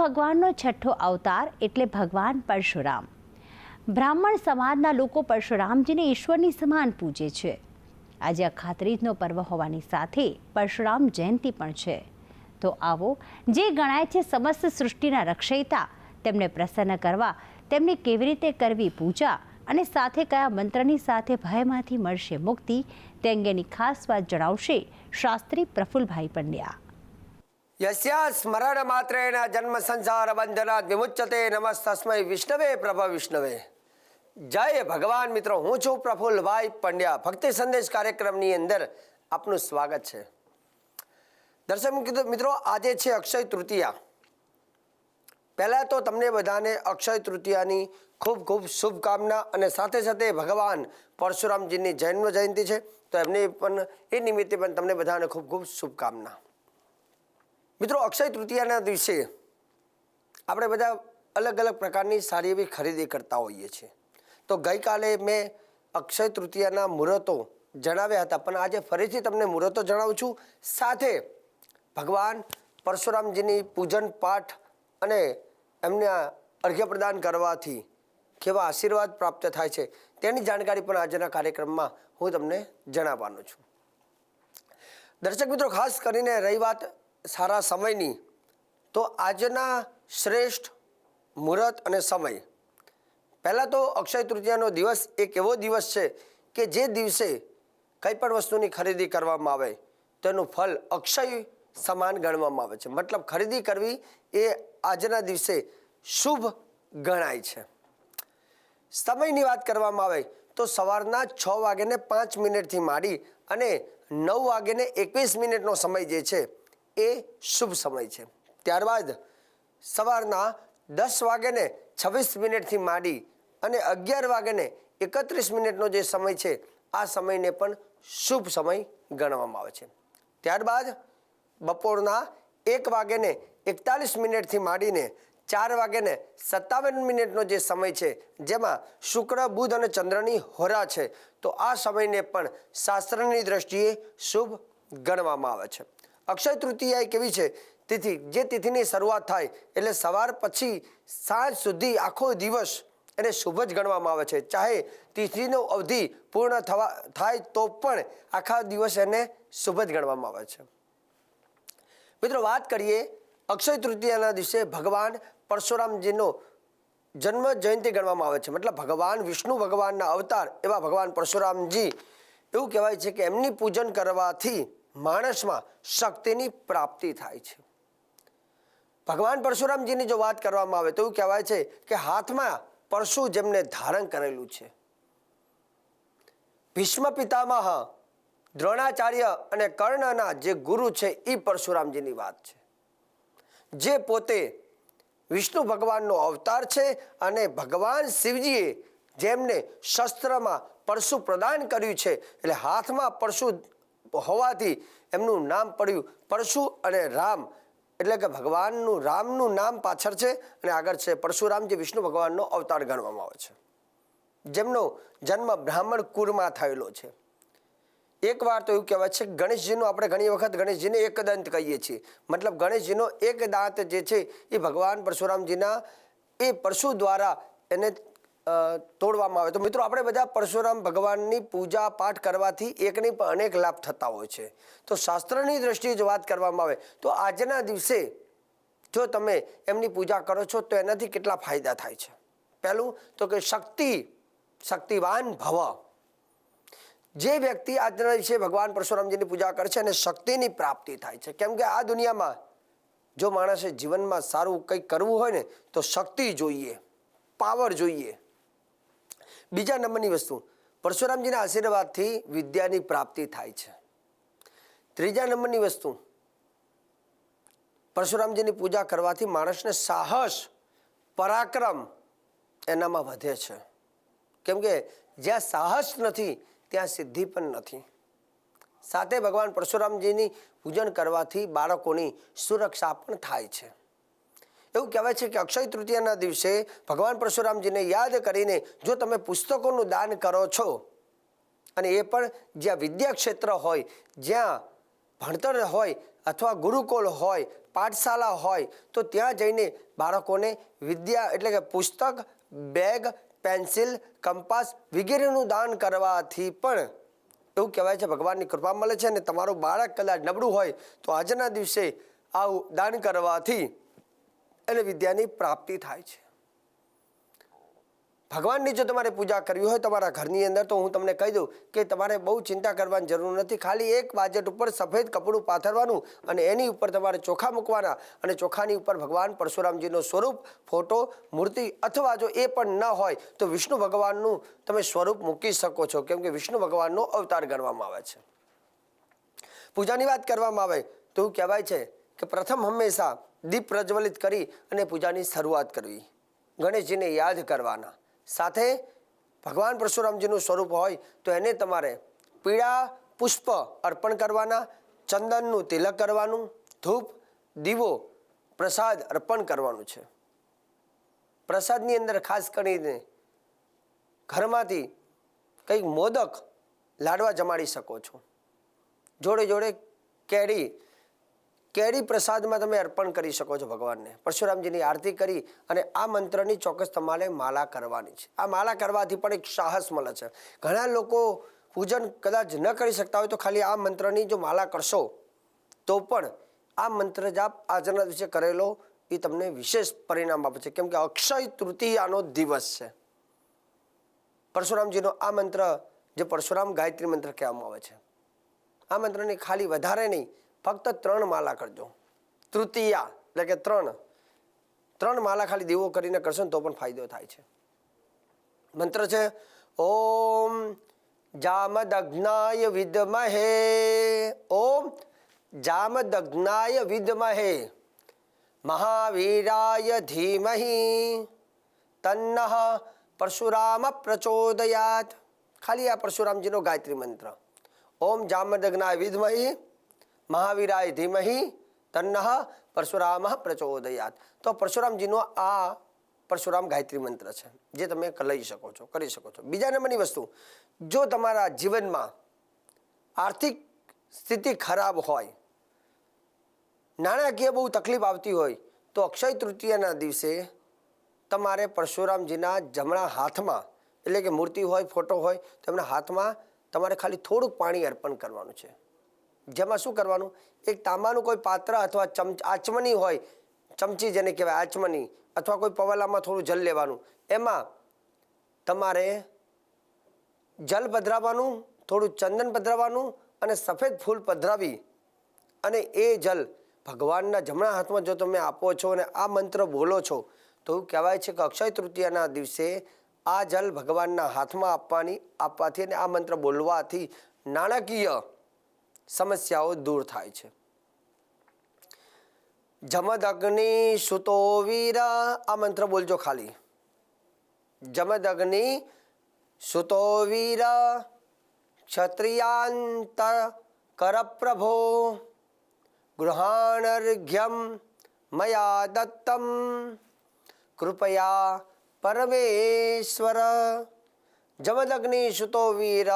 ભગવાનનો છઠ્ઠો અવતાર એટલે ભગવાન પરશુરામ. બ્રાહ્મણ સમાજના લોકો પરશુરામજીને ઈશ્વરની સમાન પૂજે છે. આજે અખાત્રીજનો પર્વ હોવાની સાથે પરશુરામ જયંતિ પણ છે. તો આવો, જે ગણાય છે સમસ્ત સૃષ્ટિના રક્ષયિતા તેમને પ્રસન્ન કરવા, તેમની કેવી રીતે કરવી પૂજા અને સાથે કયા મંત્રની સાથે ભયમાંથી મળશે મુક્તિ, તે અંગેની ખાસ વાત જણાવશે શાસ્ત્રી પ્રફુલભાઈ પંડ્યા. યસ્યા સ્મરણ માત્રેણ જન્મ સંસાર બંધનાત વિમુચ્યતે નમસ્તસ્મય વિષ્ણવે પ્રભ વિષ્ણવે જય ભગવાન મિત્રો હું છું પ્રફુલ્લભાઈ પંડ્યા ભક્તિ સંદેશ કાર્યક્રમની અંદર આપનું સ્વાગત છે દર્શક મિત્રો આજે છે અક્ષય તૃતીયા પહેલાં તો તમને બધાને અક્ષય તૃતીયાની ખૂબ ખૂબ શુભકામના અને સાથે સાથે ભગવાન પરશુરામજીની જન્મ જયંતિ છે તો એમની પણ એ નિમિત્તે પણ તમને બધાને ખૂબ ખૂબ શુભકામના મિત્રો, અક્ષય તૃતીયાના દિવસે આપણે બધા અલગ અલગ પ્રકારની સારી એવી ખરીદી કરતા હોઈએ છીએ. તો ગઈકાલે મેં અક્ષય તૃતીયાના મુહૂર્તો જણાવ્યા હતા, પણ આજે ફરીથી તમને મુહૂર્તો જણાવું છું. સાથે ભગવાન પરશુરામજીની પૂજન પાઠ અને એમને અર્ઘ્ય પ્રદાન કરવાથી કેવા આશીર્વાદ પ્રાપ્ત થાય છે, તેની જાણકારી પણ આજના કાર્યક્રમમાં હું તમને જણાવવાનો છું. દર્શક મિત્રો, ખાસ કરીને રહી વાત સારા સમયની, તો આજના શ્રેષ્ઠ મુહૂર્ત અને સમય. પહેલાં તો અક્ષય તૃતીયાનો દિવસ એક એવો દિવસ છે કે જે દિવસે કંઈ પણ વસ્તુની ખરીદી કરવામાં આવે તેનું ફલ અક્ષય સમાન ગણવામાં આવે છે. મતલબ ખરીદી કરવી એ આજના દિવસે શુભ ગણાય છે. સમયની વાત કરવામાં આવે, તો સવારના છ વાગ્યાને પાંચ મિનિટથી માંડી અને નવ વાગ્યાને એકવીસ મિનિટનો સમય જે છે એ શુભ સમય છે. ત્યારબાદ સવારના દસ વાગ્યાને છવ્વીસ મિનિટથી માંડી અને અગિયાર વાગ્યાને એકત્રીસ મિનિટનો જે સમય છે, આ સમયને પણ શુભ સમય ગણવામાં આવે છે. ત્યારબાદ બપોરના એક વાગ્યાને એકતાલીસ મિનિટથી માંડીને ચાર વાગ્યાને સત્તાવન મિનિટનો જે સમય છે, જેમાં શુક્ર, બુધ અને ચંદ્રની હોરા છે, તો આ સમયને પણ શાસ્ત્રની દ્રષ્ટિએ શુભ ગણવામાં આવે છે. અક્ષય તૃતીયા કેવી છે? તિથિ જે તિથિની શરૂઆત થાય એટલે સવાર પછી સાંજ સુધી આખો દિવસ એને શુભ જ ગણવામાં આવે છે. ચાહે તિથિનો અવધિ પૂર્ણ થવા, થાય તો પણ આખા દિવસ એને શુભ જ ગણવામાં આવે છે. મિત્રો, વાત કરીએ અક્ષય તૃતીયાના દિવસે ભગવાન પરશુરામજીનો જન્મ જયંતિ ગણવામાં આવે છે. મતલબ ભગવાન, વિષ્ણુ ભગવાનના અવતાર એવા ભગવાન પરશુરામજી એવું કહેવાય છે કે એમની પૂજન કરવાથી માણસમાં શક્તિની પ્રાપ્તિ થાય છે. ભગવાન પરશુરામજીની જો વાત કરવામાં આવે તો એવું કહેવાય છે કે હાથમાં પરશુ જેમને ધારણ કરેલું છે. ભીષ્મ પિતામહ દ્રોણાચાર્ય અને કર્ણના જે ગુરુ છે એ પરશુરામજીની વાત છે. જે પોતે વિષ્ણુ ભગવાનનો અવતાર છે અને ભગવાન શિવજીએ જેમને શસ્ત્રમાં પરશુ પ્રદાન કર્યું છે, એટલે હાથમાં પરશુ હોવાથી એમનું નામ પડ્યું પરશુ અને રામ. એટલે કે ભગવાનનું, રામનું નામ પાછળ છે અને આગળ છે પરશુરામ, જે વિષ્ણુ ભગવાનનો અવતાર ગણવામાં આવે છે. જેમનો જન્મ બ્રાહ્મણ કુળમાં થયેલો છે. એક વાર તો એવું કહેવાય છે ગણેશજીનું આપણે ઘણી વખત ગણેશજીને એક દંત કહીએ છીએ. મતલબ ગણેશજીનો એક દાંત જે છે એ ભગવાન પરશુરામજીના એ પરશુ દ્વારા એને તોડવામાં આવે. તો મિત્રો, આપણે બધા પરશુરામ ભગવાનની પૂજા પાઠ કરવાથી એકની પણ અનેક લાભ થતા હોય છે. તો શાસ્ત્રની દ્રષ્ટિએ જો વાત કરવામાં આવે, તો આજના દિવસે જો તમે એમની પૂજા કરો છો, તો એનાથી કેટલા ફાયદા થાય છે? પહેલું તો કે શક્તિ, શક્તિવાન ભવ. જે વ્યક્તિ આજના દિવસે ભગવાન પરશુરામજીની પૂજા કરે છે અને શક્તિની પ્રાપ્તિ થાય છે. કેમ કે આ દુનિયામાં જો માણસે જીવનમાં સારું કંઈક કરવું હોય ને, તો શક્તિ જોઈએ, પાવર જોઈએ. બીજા નંબરની વસ્તુ, પરશુરામજીના આશીર્વાદથી વિદ્યાની પ્રાપ્તિ થાય છે. ત્રીજા નંબરની વસ્તુ, પરશુરામજીની પૂજા કરવાથી માણસને સાહસ, પરાક્રમ એનામાં વધે છે. કેમ કે જ્યાં સાહસ નથી, ત્યાં સિદ્ધિ પણ નથી. સાથે ભગવાન પરશુરામજીની પૂજન કરવાથી બાળકોની સુરક્ષા પણ થાય છે. એવું કહેવાય છે કે અક્ષય તૃતીયાના દિવસે ભગવાન પરશુરામજીને યાદ કરીને જો તમે પુસ્તકોનું દાન કરો છો, અને એ પણ જ્યાં વિદ્યા ક્ષેત્ર હોય, જ્યાં ભણતર હોય અથવા ગુરુકુળ હોય, પાઠશાળા હોય, તો ત્યાં જઈને બાળકોને વિદ્યા એટલે કે પુસ્તક, બેગ, પેન્સિલ, કંપાસ વગેરેનું દાન કરવાથી પણ એવું કહેવાય છે ભગવાનની કૃપા મળે છે અને તમારું બાળક કદાચ નબળું હોય તો આજના દિવસે આવું દાન કરવાથી એને વિદ્યાની પ્રાપ્તિ થાય છે. ભગવાનની જો તમારે પૂજા કરવી હોય તમારા ઘરની અંદર, તો હું તમને કહી દઉં કે તમારે બહુ ચિંતા કરવાની જરૂર નથી. ખાલી એક બાજેટ ઉપર સફેદ કપડું પાથરવાનું અને એની ઉપર તમારે ચોખા મૂકવાના અને ચોખાની ઉપર ભગવાન પરશુરામજીનું સ્વરૂપ, ફોટો, મૂર્તિ અથવા જો એ પણ ન હોય, તો વિષ્ણુ ભગવાનનું તમે સ્વરૂપ મૂકી શકો છો. કેમ કે વિષ્ણુ ભગવાનનો અવતાર ગણવામાં આવે છે. પૂજાની વાત કરવામાં આવે તો એવું કહેવાય છે કે પ્રથમ હંમેશા દીપ પ્રજ્વલિત કરી અને પૂજાની શરૂઆત કરવી. ગણેશજીને યાદ કરવાના. સાથે ભગવાન પરશુરામજીનું સ્વરૂપ હોય તો એને તમારે પીળા પુષ્પ અર્પણ કરવાના, ચંદનનું તિલક કરવાનું, ધૂપ, દીવો, પ્રસાદ અર્પણ કરવાનું છે. પ્રસાદની અંદર ખાસ કરીને ઘરમાંથી કંઈક મોદક લાડવા જમાડી શકો છો. જોડે જોડે કેરી કેરી પ્રસાદમાં તમે અર્પણ કરી શકો છો ભગવાનને. પરશુરામજીની આરતી કરી અને આ મંત્રની ચોક્કસ તમારે માળા કરવાની છે. આ માળા કરવાથી પણ એક સાહસ મળે છે. ઘણા લોકો પૂજન કદાચ ન કરી શકતા હોય તો ખાલી આ મંત્રની જો માળા કરશો, તો પણ આ મંત્ર જાપ આજના દિવસે કરેલો એ તમને વિશેષ પરિણામ આપે છે. કેમ કે અક્ષય તૃતીયાનો દિવસ છે. પરશુરામજીનો આ મંત્ર જે પરશુરામ ગાયત્રી મંત્ર કહેવામાં આવે છે. આ મંત્રની ખાલી વધારે નહીં ફક્ત ત્રણ માલા કરજો. તૃતીયા, એટલે કે ત્રણ. ત્રણ માલા ખાલી દીવો કરીને કરશો ને તો પણ ફાયદો થાય છે. મંત્ર છે, ઓમ જામદગ્નાય વિદ્મહે. ઓમ જામદગ્નાય વિદ્મહે. મહાવીરાય ધીમહી. તન્નહ પરશુરામ પ્રચોદયાત. ખાલી આ પરશુરામજીનો ગાયત્રી મંત્ર. ઓમ જામદગ્નાય વિદ્મહી. મહાવીરાય ધીમહી તન્નઃ પરશુરામ પ્રચોદયાત. તો પરશુરામજીનો આ પરશુરામ ગાયત્રી મંત્ર છે, જે તમે લઈ શકો છો, કરી શકો છો. બીજા નંબરની વસ્તુ, જો તમારા જીવનમાં આર્થિક સ્થિતિ ખરાબ હોય, નાણાકીય બહુ તકલીફ આવતી હોય, તો અક્ષય તૃતીયાના દિવસે તમારે પરશુરામજીના જમણા હાથમાં, એટલે કે મૂર્તિ હોય, ફોટો હોય, તેમના હાથમાં તમારે ખાલી થોડુંક પાણી અર્પણ કરવાનું છે. જેમાં શું કરવાનું? એક તાંબાનું કોઈ પાત્ર અથવા ચમચ આચમની હોય, ચમચી જેને કહેવાય, આચમની, અથવા કોઈ પવલામાં થોડું જલ લેવાનું, એમાં તમારે જલ પધરાવવાનું, થોડું ચંદન પધરાવવાનું અને સફેદ ફૂલ પધરાવી અને એ જલ ભગવાનના જમણા હાથમાં જો તમે આપો છો અને આ મંત્ર બોલો છો, તો એવું કહેવાય છે કે અક્ષય તૃતીયાના દિવસે આ જલ ભગવાનના હાથમાં આપવાની, આપવાથી અને આ મંત્ર બોલવાથી નાણાકીય સમસ્યાઓ દૂર થાય છે. જમદ અગ્નિ સુતો વીર, આ મંત્ર બોલજો ખાલી. જમદ અગ્નિ સુતો વીર ક્ષત્રિયાંત કરપ્રભો ગૃહાણર્ઘ્યમ મયા દત્તમ. કૃપયા પરમેશ્વર. જમદગ્નિ સુતો વીર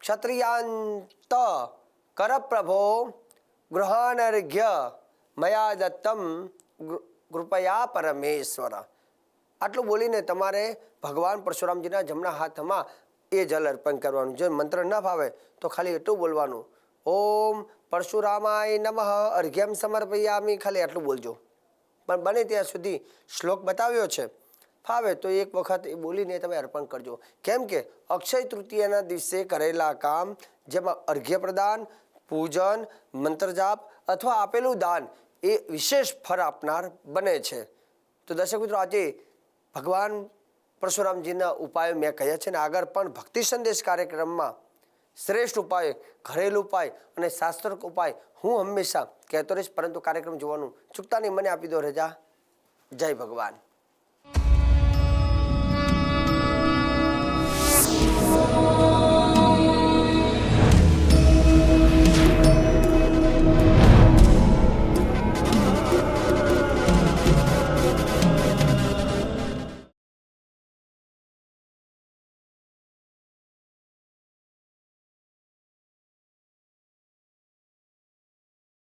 ક્ષત્રિયાંત કર પ્રભો ગૃહાનર્ઘ્ય મયા દત્તમ કૃપયા પરમેશ્વર આટલું બોલીને તમારે ભગવાન પરશુરામજીના જમણા હાથમાં એ જલ અર્પણ કરવાનું જો મંત્ર ન ફાવે તો ખાલી એટલું બોલવાનું ઓમ પરશુરામાય નમઃ અર્ઘ્યમ સમર્પયામી ખાલી આટલું બોલજો પણ બને ત્યાં સુધી શ્લોક બતાવ્યો છે ફાવે તો એક વખત એ બોલીને તમે અર્પણ કરજો. કેમ કે અક્ષય તૃતીયાના દિવસે કરેલા કામ, જેમાં અર્ઘ્ય પ્રદાન પૂજન, મંત્રજાપ અથવા આપેલું દાન એ વિશેષ ફળ આપનાર બને છે. તો દર્શક મિત્રો, આજે ભગવાન પરશુરામજીના ઉપાયો મેં કહ્યા છે ને, આગળ પણ ભક્તિ સંદેશ કાર્યક્રમમાં શ્રેષ્ઠ ઉપાય, ઘરેલું ઉપાય અને શાસ્ત્રક ઉપાય હું હંમેશા કહેતો રહીશ. પરંતુ કાર્યક્રમ જોવાનું ચૂકતા નહીં, મને આપી દો રજા. જય ભગવાન.